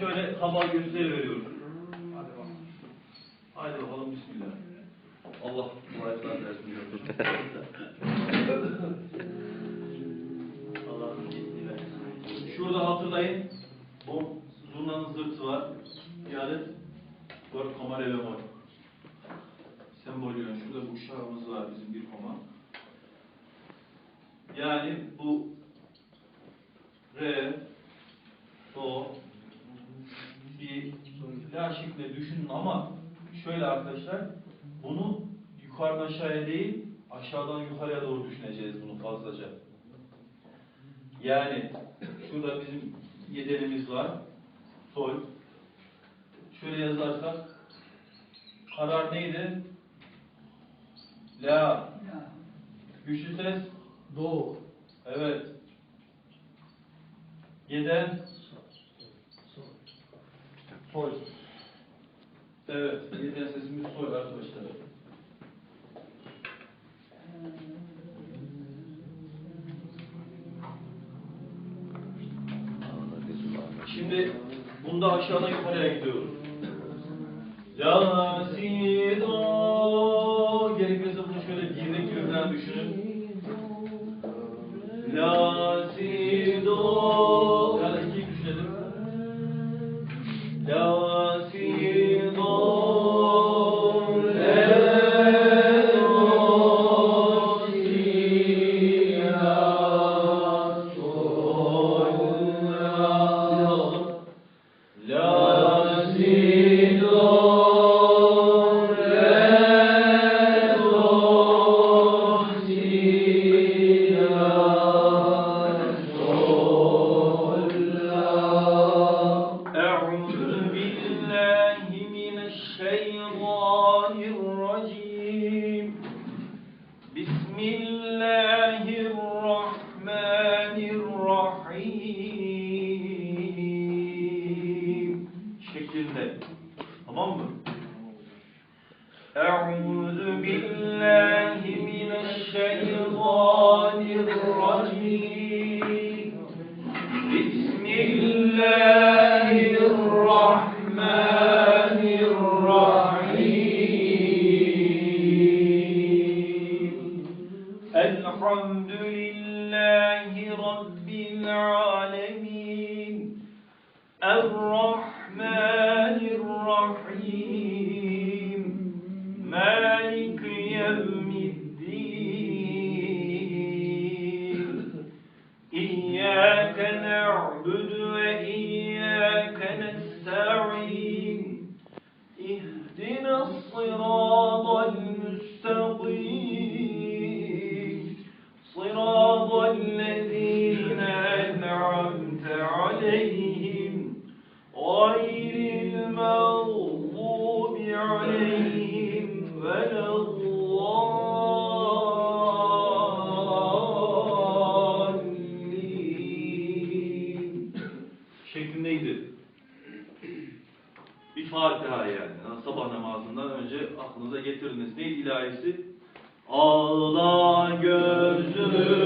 şöyle kaba gösteri veriyorum. Haydi bakalım bismillah. Allah kolaylıklar versin diyorum. Allah'ın izniyle. Şurada hatırlayın. Bu zurnanın zırtı var. Bir adet dört koma re bemol. Sembolü yani. Şurada bir uşağımız var bizim bir koma. Yani bu re, do, bir la şeklinde düşünün ama şöyle arkadaşlar bunu yukarıdan aşağıya değil aşağıdan yukarıya doğru düşüneceğiz bunu fazlaca. Yani şurada bizim yedenimiz var. Sol. Şöyle yazarsak karar neydi? La. Güçlü ses. Do. Evet. Yeden. Sol. Evet. Yeden sesimiz sol arkadaşlar. Şimdi bunda aşağıdan yukarıya gidiyoruz. La, si, do. Gerekirse bunu şöyle gibi falan düşünün. الشيطان الرجيم بسم الله الرحمن الرحيم şeklinde. Tamam mı? أعوذ بالله من الشيطان الرجيم بسم الله الرحمن الرحيم. مالك يوم الدين. إياك نعبد ilahisi? Ağla gözüm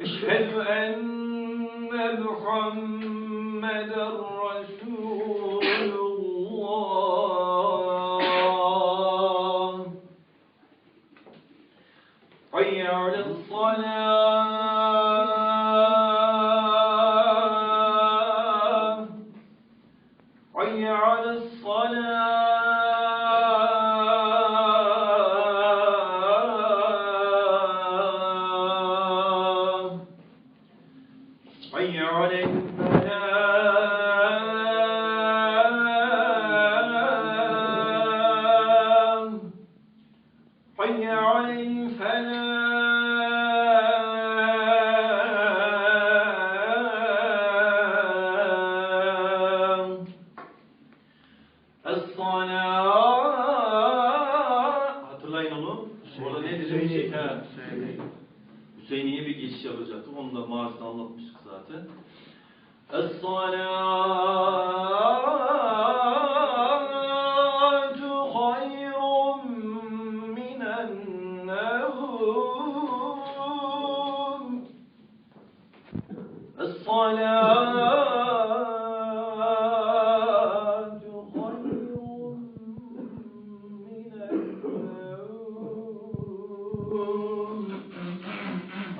أشهد أن محمد رسول الصلاة. حي على الفلاح iş yapacaktık. Onu da maaşını anlatmıştık zaten. Es-salatu hayrun minen nevum Es-salatu